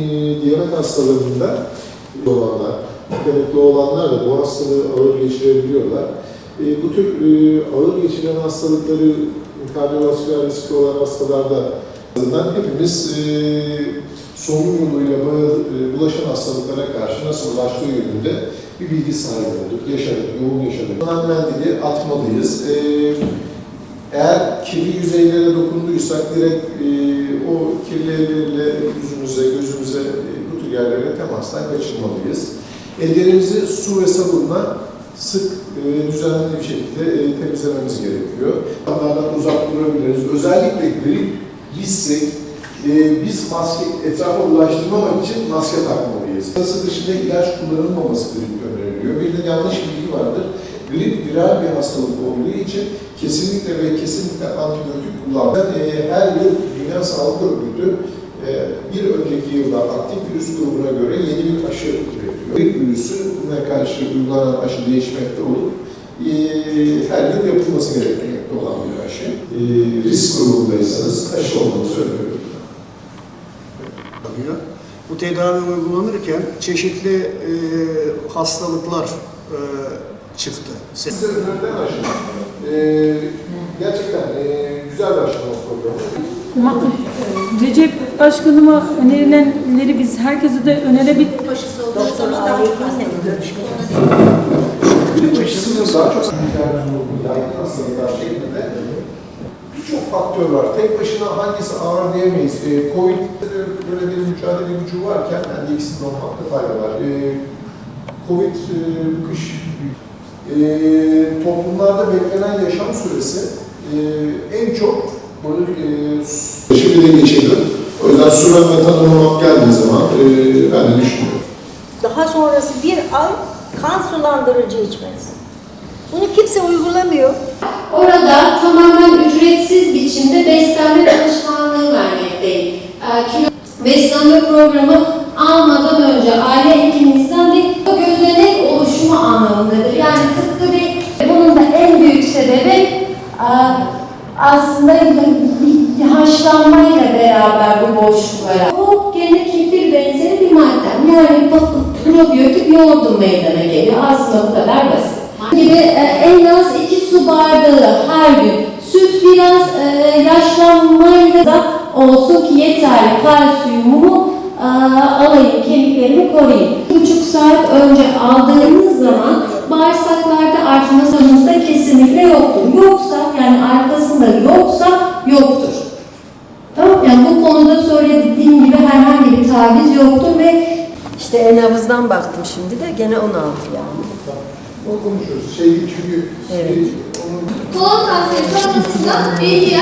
e, diyabet hastalarında olanlar, tükenekli olanlar da bu hastalığı ağır geçirebiliyorlar. E, bu tür e, ağır geçiren hastalıkları kardiyovasküler riski olan hastalarda azından hepimiz e, solunum yoluyla e, bulaşan hastalıklara karşı nasıl ulaştığı yönünde bir bilgi sahibi olduk, yaşadık, yoğun yaşadık. Bundan mendili atmalıyız. E, eğer kirli yüzeylere dokunduysak direkt e, o kirli ellerle yüzümüze, gözümüze, e, bu tür yerlere temastan kaçırmalıyız. Ellerimizi su ve sabunla sık e, düzenli bir şekilde e, temizlememiz gerekiyor. Onlardan uzak durabiliriz. Özellikle grip risksek e, biz maske etrafa ulaştırmamak için maske takmalıyız. Nasıl dışında ilaç kullanılmaması grip öneriliyor. Bir de yanlış bilgi vardır. Grip viral bir hastalık olduğu için kesinlikle ve kesinlikle antibiyotik kullanmak. Her yıl Dünya Sağlık Örgütü e, bir önceki yılda aktif virüs grubuna göre yeni bir aşı üretiyor. Grip virüsüne karşı uygulanan aşı değişmekte olup e, her yıl yapılması gerekmekte olan bir aşı. E, risk grubundaysanız aşı olmanızı öneriyorum. Bu tedavi uygulanırken çeşitli e, hastalıklar e, çıktı. Size önerilen aşı e, gerçekten e, güzel bir aşılama programı. Recep Başkanıma önerilenleri biz herkese de önerebiliriz. Başısı olduğu daha çok aşısının daha çok yaygın hastalıklar şeklinde birçok faktör var. Tek başına hangisi ağır diyemeyiz. E, Covid'de de böyle bir mücadele gücü varken bence ikisinin olmakta fayda var. E, Covid e, kış e, toplumlarda beklenen yaşam süresi e, en çok böyle e, şimdi de geçelim. O yüzden süren ve tanımlamak geldiği zaman e, ben de düşünüyorum. Daha sonrası bir ay kan sulandırıcı içmelisin. Bunu kimse uygulamıyor. Orada tamamen ücretsiz biçimde beslenme danışmanlığı vermekteyim. Kilo beslenme programı almadan önce aile hekiminizden bir gözenek oluşumu anlamındadır. Yani tıpkı bir bunun da en büyük sebebi e, aslında haşlanmayla beraber bu boşluklara. Bu gene kefir benzeri bir madde. Yani probiyotik yoğurdu meydana geliyor. Aslında bu kadar basit gibi e, en az iki su bardağı her gün. Süt biraz e, yaşlanmayla da olsun ki yeterli kalsiyumumu e, alayım, kemiklerimi koruyayım. Bir buçuk saat önce aldığınız zaman bağırsaklarda artma sonuçta kesinlikle yoktur. Yoksa yani arkasında yoksa yoktur. Tamam yani bu konuda söylediğim gibi herhangi bir taviz yoktur ve İşte en nabızdan baktım şimdi de gene 16 yani. Onu konuşuyoruz. Şey çünkü Evet. e, onun Kolon kanseri sonrasında bir diğer